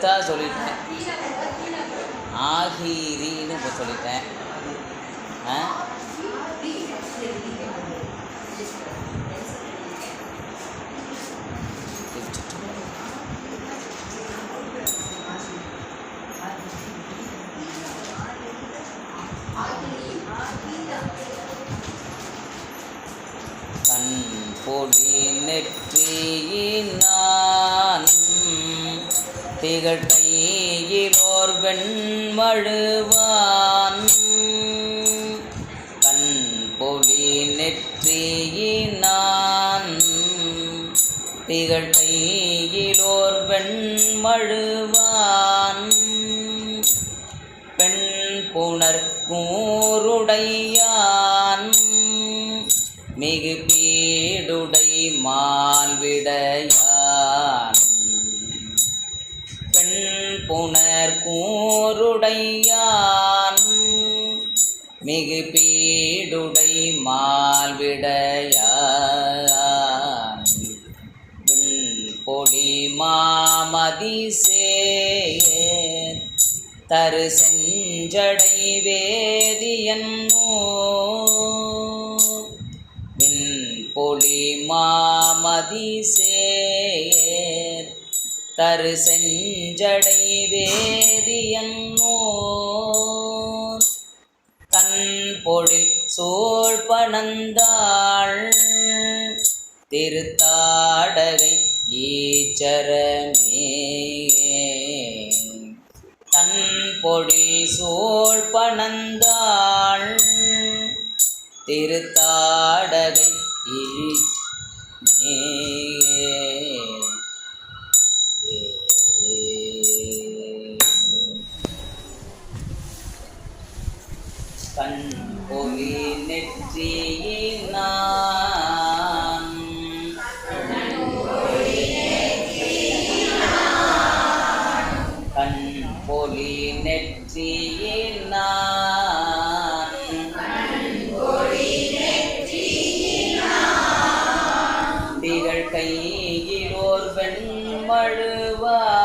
ஒவ்வொரு எழுத்தாக சொல்லிட்டேன் ஆகிரின்னு இப்போ சொல்லிட்டேன் ஆ கண் பொடி நெற்றியினான் திகழ்கையிலோர் வெண்மழுவான். கண் பொலி நெற்றியினான். திகழ்கையிலோர் வெண்மழுவான். பெண் புணர்கூருடையான் மிகு பீடுடை மால்விடையான் புணர் மிகு பீடுடை மால்விடையான். பொடி மாமதி சேர் தரு செஞ்சடை வேதியன்னோ வின் பொலி மாமதி சே தரு செஞ்சடை வேதியன்னோ தன் பொழில் சோழ் பணந்தாள் திருத்தாடகை ஈச்சரமே தன் பொழில் சோழ் பணந்தாள் திருத்தாடகை ஈச்சரமே வெண்மழுவான்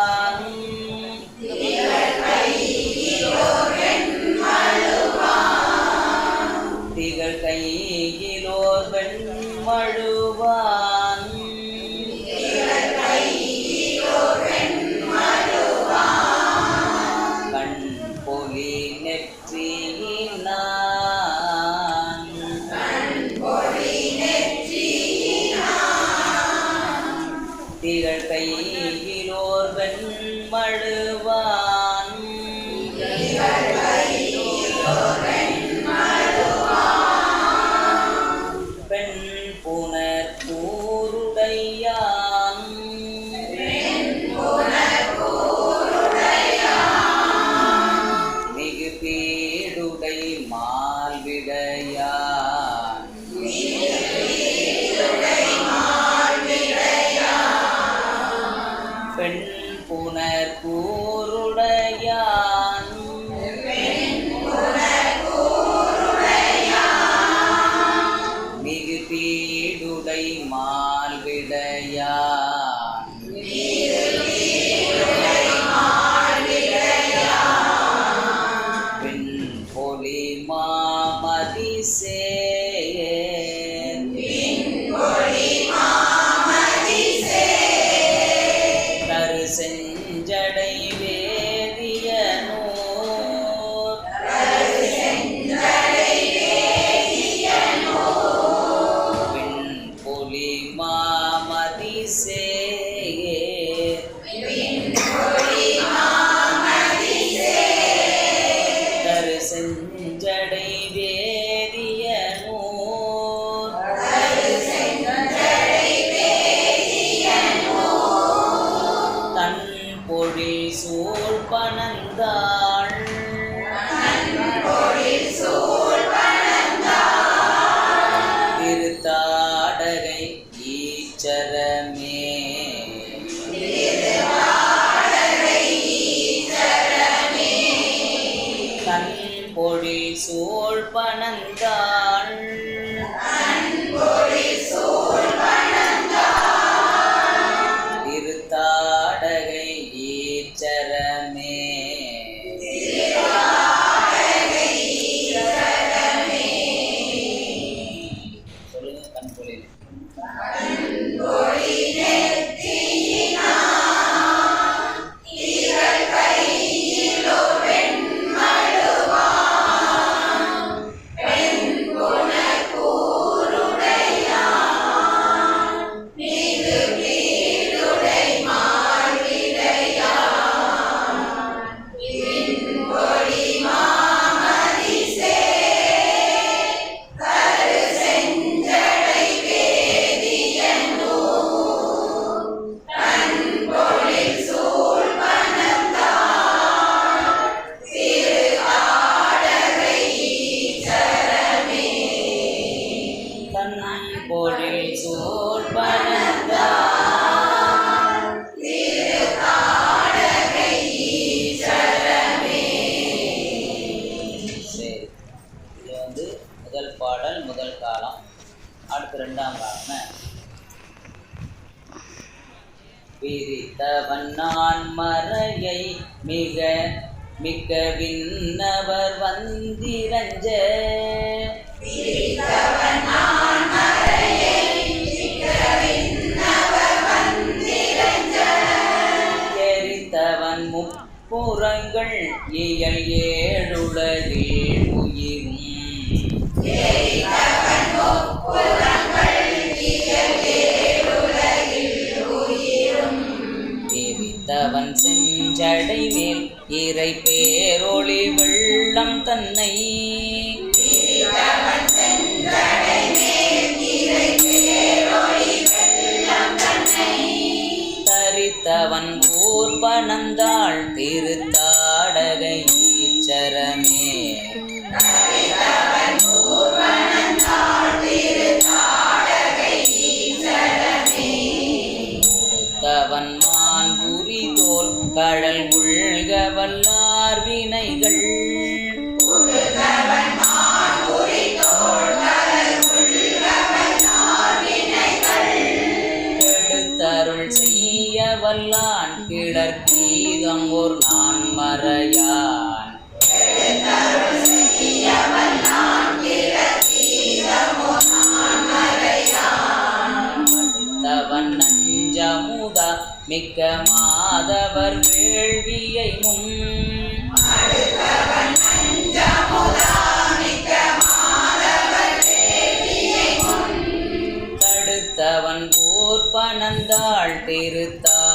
ஈச்சரமே விண்ணவர் வந்திரஞ்ச. ஊர்பனந்தாள் திருத்தாடகை ஈச்சரமே தவன் மான் புரிதோல் கடல் உள்க வல்லார் வினைகள். தருள் செய்ய வல்லார் கிளர் கீதம் ஒரு நான் மறையான். தவன் நஞ்சமுதா மிக்க மாதவர் வேள்வியை முன். தடுத்தவன் போர் பணந்தாள் திருத்த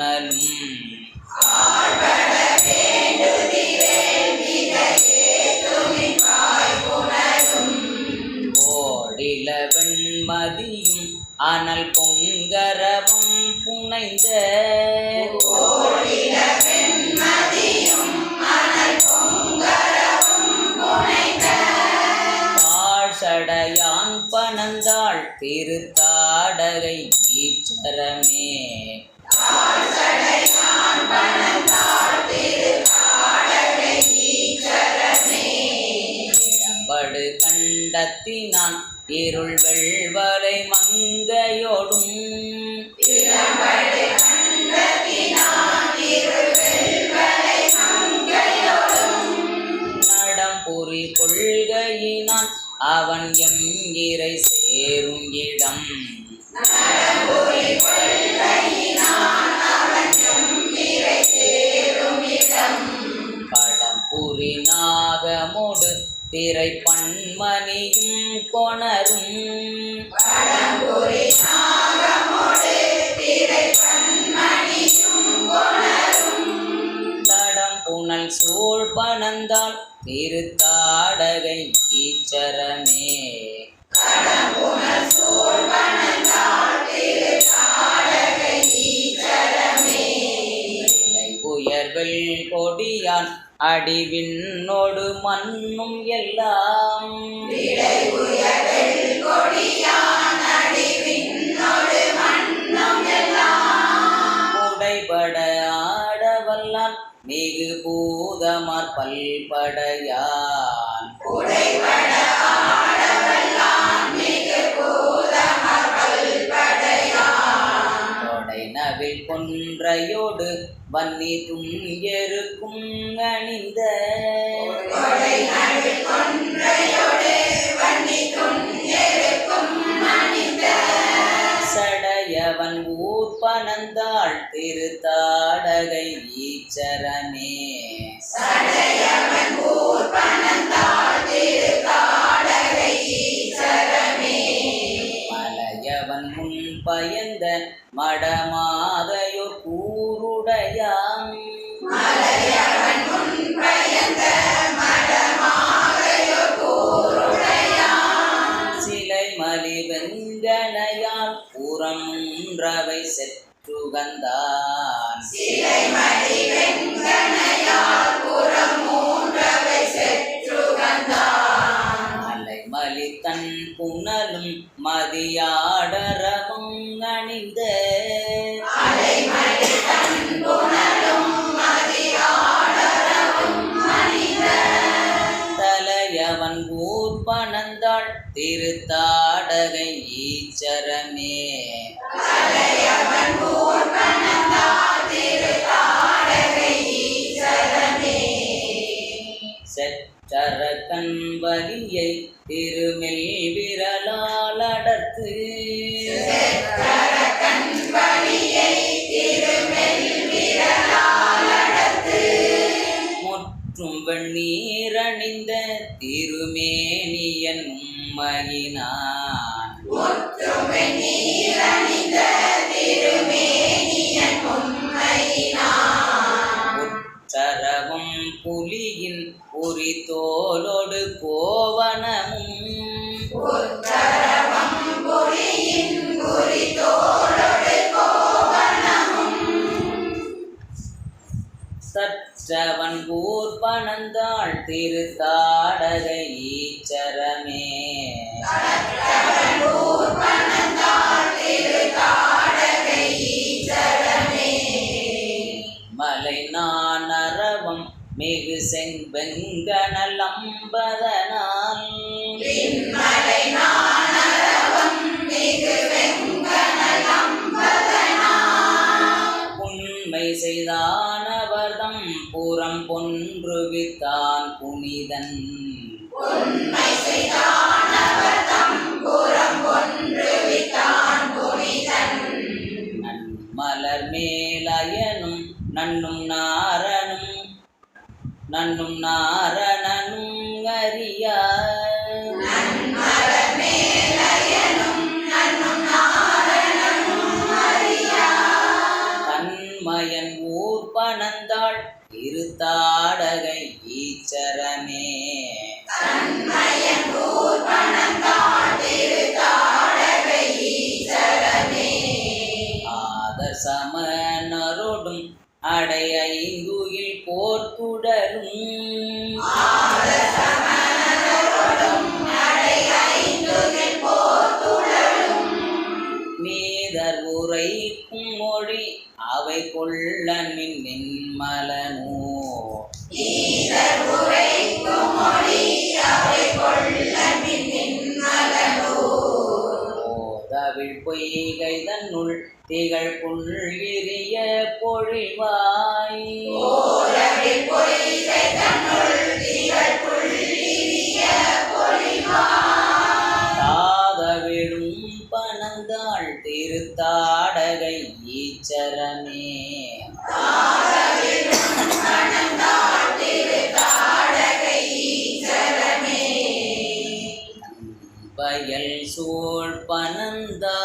புனலும் ஓடில வெண்மதியும் ஆனால் பொங்கரவும் புனைந்த கண்டத்தினான் இருள் வெள்வரை மங்கையோடும். நடம்புரி கொள்கையினான் அவன் எம் இறை சேரும் இடம். நடம்புரி கொள்கையினான் திரை பண்மணியும் கொணரும். தடம் புனல் சூழ் பணந்தால் திருத்தாடகை ஈச்சரமே. தடம் புனல் சூழ் பணந்தால் தான் அடிவிண்ணோடு மண்ணும் எல்லாம். உடைபட ஆடவல்லான் மிகு பூதமார் பல்படையான் வன்னி துங்கெருக்கும் அணிந்த சடையவன் ஊர் பணந்தாள் திருத்தாடகை ஈச்சரமே மலையவன் முன் பயந்த மடமா செற்றுகந்தான் அலைமலி தன் புனலும் மதியாடரமும் அணிந்த தலையவன் ஊர் பணந்தாள் திருத்தா செற்றர கண் திருமெல் விரலால் அடர்த்து. தோலோடு கோவனமும் சற்றவன் ஊர் பணந்தாள் திருத்தாடகை ஈச்சரமே மலை நான் அரவம் மிகு செங்கணலம்பதனால் புனிதன் மலர் மேலயனும் நன்னும் நாரனும் நன்னும் நாரணனும் அறியா. மயன் ஊர் பணந்தாள் இருத்தாடகை ஈச்சர. அவை கொள்ளனின் நின்மலனோ ஓதவிழ் பொய்கை தன்னுள் திகழ் புள்ளிரிய பொழிவாய். திருத்தாடகை ஈச்சரமே. பயல் சோழ் பனந்தா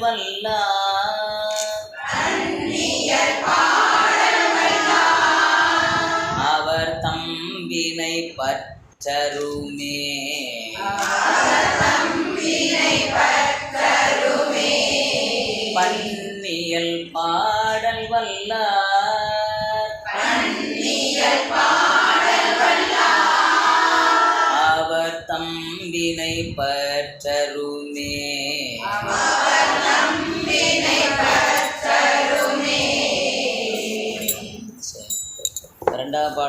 வல்லார் அவர் தம்பினை பற்றருமே.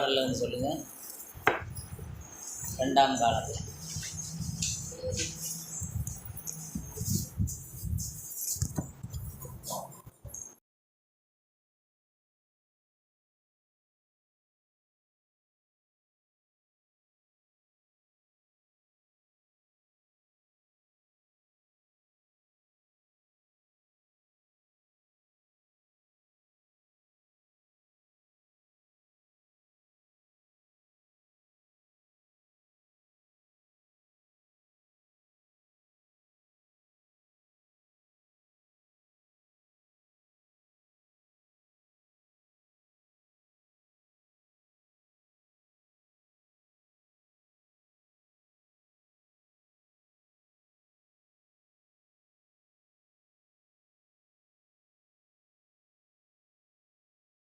பாடலில் வந்து சொல்லுங்கள் ரெண்டாம் காலத்தில்.